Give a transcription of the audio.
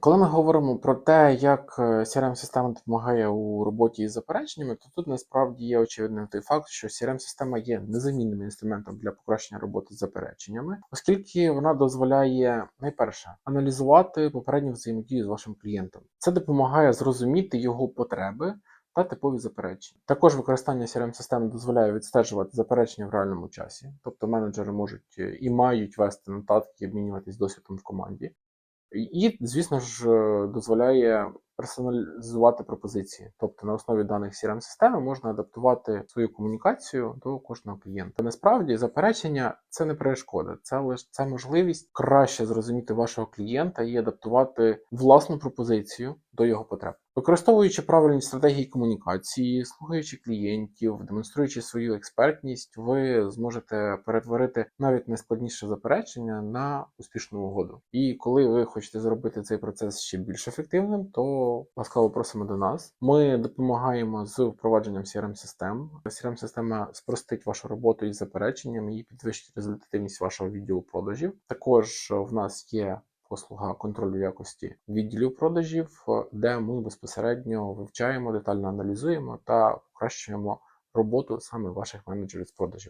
Коли ми говоримо про те, як crm система допомагає у роботі із запереченнями, то тут насправді є очевидним той факт, що crm система є незамінним інструментом для покращення роботи з запереченнями, оскільки вона дозволяє найперше аналізувати попередню взаємодію з вашим клієнтом. Це допомагає зрозуміти його потреби. Та типові заперечення. Також використання crm системи дозволяє відстежувати заперечення в реальному часі, тобто менеджери можуть е, і мають вести нотатки, обмінюватись досвідом в команді. І, звісно ж, дозволяє персоналізувати пропозиції. Тобто на основі даних crm системи можна адаптувати свою комунікацію до кожного клієнта. Насправді заперечення це не перешкода, це лише це можливість краще зрозуміти вашого клієнта і адаптувати власну пропозицію до його потреб. Використовуючи правильні стратегії комунікації, слухаючи клієнтів, демонструючи свою експертність, ви зможете перетворити навіть найскладніше заперечення на успішну угоду. І коли ви хочете зробити цей процес ще більш ефективним, то ласкаво просимо до нас. Ми допомагаємо з впровадженням crm систем crm система спростить вашу роботу із запереченням і підвищить результативність вашого відділу продажів. Також в нас є послуга контролю якості відділів продажів, де ми безпосередньо вивчаємо, детально аналізуємо та покращуємо роботу саме ваших менеджерів з продажів.